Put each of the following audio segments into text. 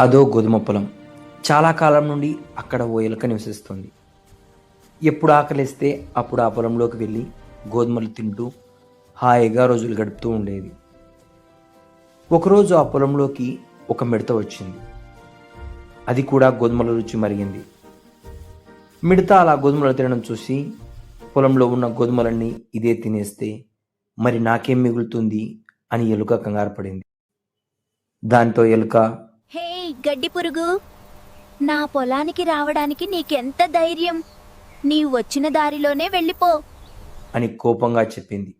అదో గోధుమ పొలం. చాలా కాలం నుండి అక్కడ ఓ ఎలుక నివసిస్తుంది. ఎప్పుడు ఆకలిస్తే అప్పుడు ఆ పొలంలోకి వెళ్ళి గోధుమలు తింటూ హాయిగా రోజులు గడుపుతూ ఉండేది. ఒకరోజు ఆ పొలంలోకి ఒక మిడత వచ్చింది. అది కూడా గోధుమల రుచి మరిగింది. మిడత అలా గోధుమలు తినడం చూసి పొలంలో ఉన్న గోధుమలన్నీ ఇదే తినేస్తే మరి నాకేం మిగులుతుంది అని ఎలుక కంగారు పడింది. దాంతో ఎలుక గడ్డి పురుగు? నా పొలానికి రావడానికి నీకెంత ధైర్యం? నీవు వచ్చిన దారిలోనే వెళ్ళిపో. అని కోపంగా చెప్పింది.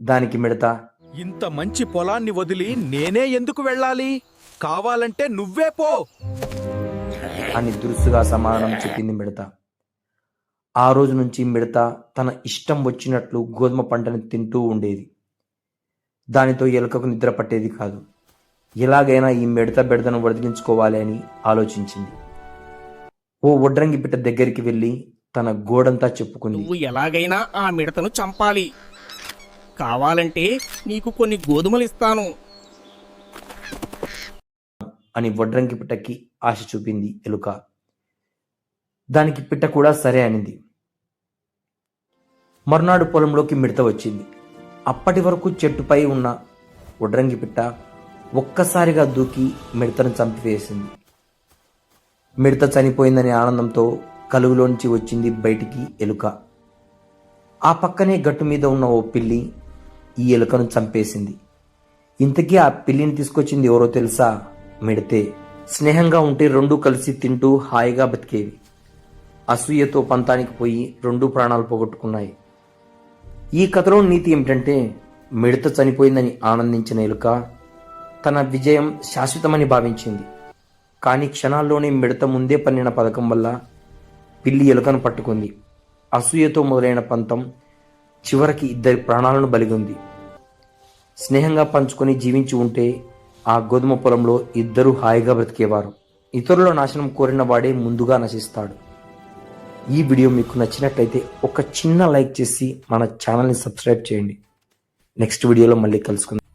దానికి మిడత ఇంత మంచి పొలాన్ని వదిలి నేనే ఎందుకు వెళ్ళాలి? కావాలంటే నువ్వే పో. అని దురుసుగా సమాధానం చెప్పింది మిడత. ఆ రోజు నుంచి మిడత తన ఇష్టం వచ్చినట్లు గోధుమ పంటను తింటూ ఉండేది. దానితో ఎలుకకు నిద్ర పట్టేది కాదు. ఎలాగైనా ఈ మిడత బెడతను వదిలించుకోవాలి అని ఆలోచించింది. ఓ వడ్రంగి పిట్ట దగ్గరికి వెళ్ళి తన గోడంతా చెప్పుకుంది. నువ్వు ఎలాగైనా ఆ మిడతను చంపాలి. కావాలంటే నీకు కొన్ని గోధుమలు ఇస్తాను అని వడ్రంగి పిట్టకి ఆశ చూపింది ఎలుక. దానికి పిట్ట కూడా సరే అనింది. మరునాడు పొలంలోకి మిడత వచ్చింది. అప్పటి వరకు చెట్టుపై ఉన్న వడ్రంగి పిట్ట ఒక్కసారిగా దూకి మిడతను చంపివేసింది. మిడత చనిపోయిందనే ఆనందంతో కలుగులోంచి వచ్చింది బయటికి ఎలుక. ఆ పక్కనే గట్టు మీద ఉన్న ఓ పిల్లి ఈ ఎలుకను చంపేసింది. ఇంతకీ ఆ పిల్లిని తీసుకొచ్చింది ఎవరో తెలుసా? మిడితే. స్నేహంగా ఉంటే రెండూ కలిసి తింటూ హాయిగా బతికేవి. అసూయతో పంతానికి పోయి రెండు ప్రాణాలు పోగొట్టుకున్నాయి. ఈ కథలో నీతి ఏమిటంటే మిడత చనిపోయిందని ఆనందించిన ఎలుక తన విజయం శాశ్వతమని భావించింది. కానీ క్షణాల్లోనే మిడత ముందే పన్నిన పథకం వల్ల పిల్లి ఎలుకను పట్టుకుంది. అసూయతో మొదలైన పంతం చివరికి ఇద్దరి ప్రాణాలను బలిగొంది. స్నేహంగా పంచుకొని జీవించి ఉంటే ఆ గోధుమ పొలంలో ఇద్దరూ హాయిగా బ్రతికేవారు. ఇతరుల నాశనం కోరిన వాడే ముందుగా నశిస్తాడు. ఈ వీడియో మీకు నచ్చినట్లయితే ఒక చిన్న లైక్ చేసి మన ఛానల్ని సబ్స్క్రైబ్ చేయండి. నెక్స్ట్ వీడియోలో మళ్ళీ కలుసుకుందాం.